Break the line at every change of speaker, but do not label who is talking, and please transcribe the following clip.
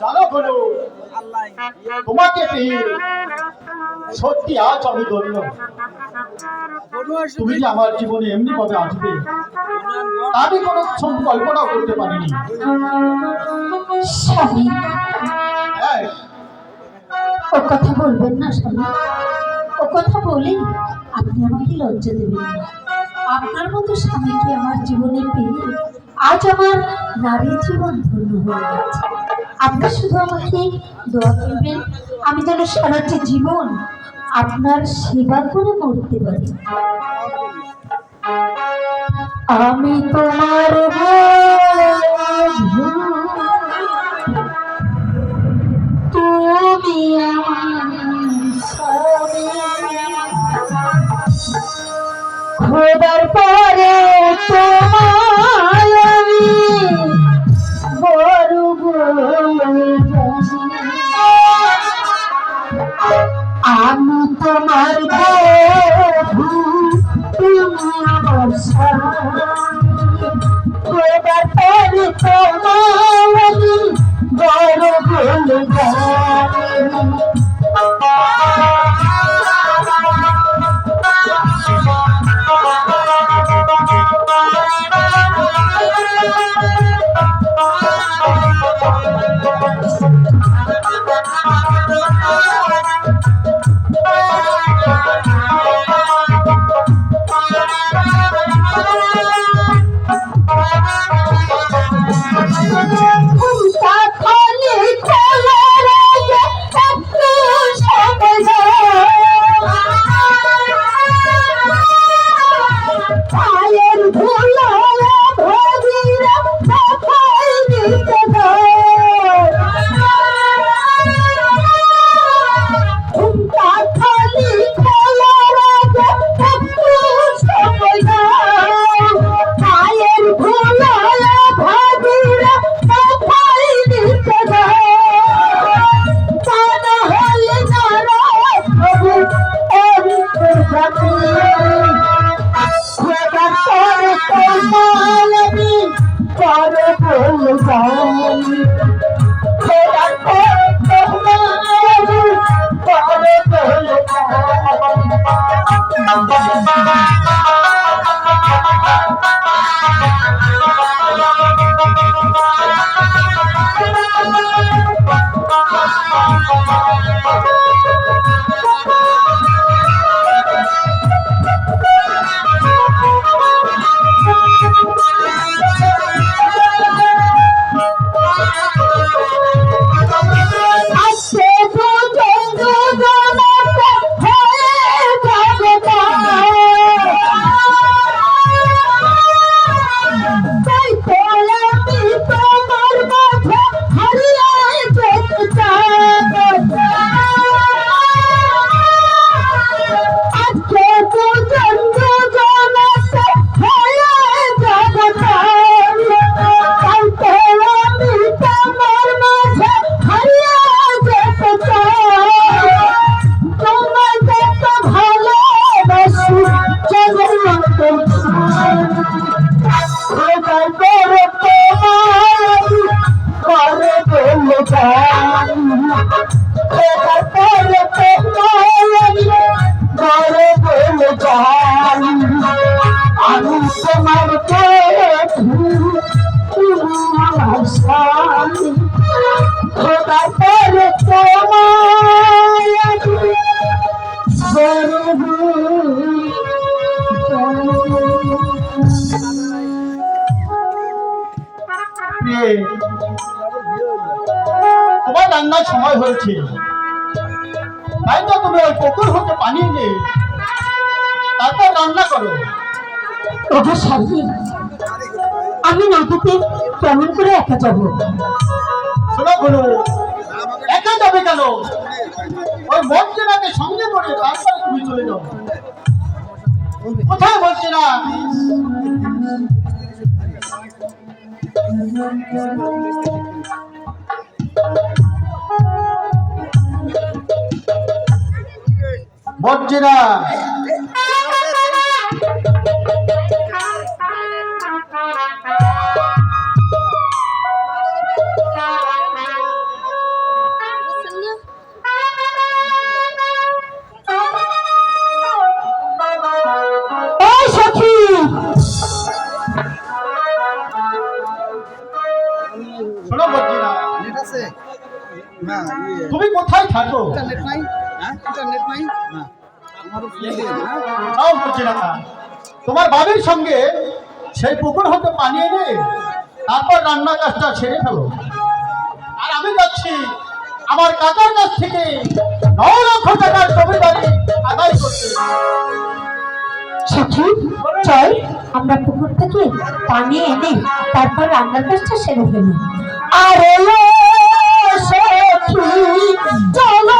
জানো বলো তোমাকে পেয়ে সত্যি আজ আমি ধন্য। তুমি যে আমার জীবনে এমনি ভাবে আসবে আমি কোনো ক্ষণ কল্পনাও করতে পারিনি।
স্বামী। ও কথা বলবেন না স্বামী। ও কথা বলে আপনি আমাকে লজ্জা দেবেন না। আপনার মতো স্বামীকে আমার জীবনে পেয়ে আজ আমার নারী জীবন ধন্য হয়ে গেছে। আপনি শুধু আমাকে দোয়া করবেন, আমি যেন সারাটি জীবন আপনার সেবা করে মরতে পারি আমি তোমার তুমি আমার। খোদার আমি তোমার বধূ, তুমি আমার স্বামী। খোদার Thank you. তোমার
রান্নার সময় হয়েছে। তাই তো তুমি ওই পুকুর হতে পানি নিয়ে তারপর রান্না করো।
ওগো স্বামী আমি নদীতে কেমন করে একা যাব?
শোনো বলো একা যাবে কেন? ওই মঞ্চেরাকে সঙ্গে করে তারপরে তুমি চলে যাও। কোথায় বলছে না মঞ্চেরা তুমি কোথায় থাকো?
ইন্টারনেট নাই। হ্যাঁ? ইন্টারনেট নাই।
তাও বলছি না। তোমার বাবির সঙ্গে সেই পুকুর হতে পানি এনে তারপর রান্না কাজটা ছেড়ে ফেলো। আর আমি যাচ্ছি আমার কাকার কাছ থেকে ন লক্ষ টাকার জমিদারি আদায় করতে।
সখী চল আমরা পুকুর থেকে পানি এনে তারপর রান্নার কাজটা সেরে ফেলি। আরে সখী চলো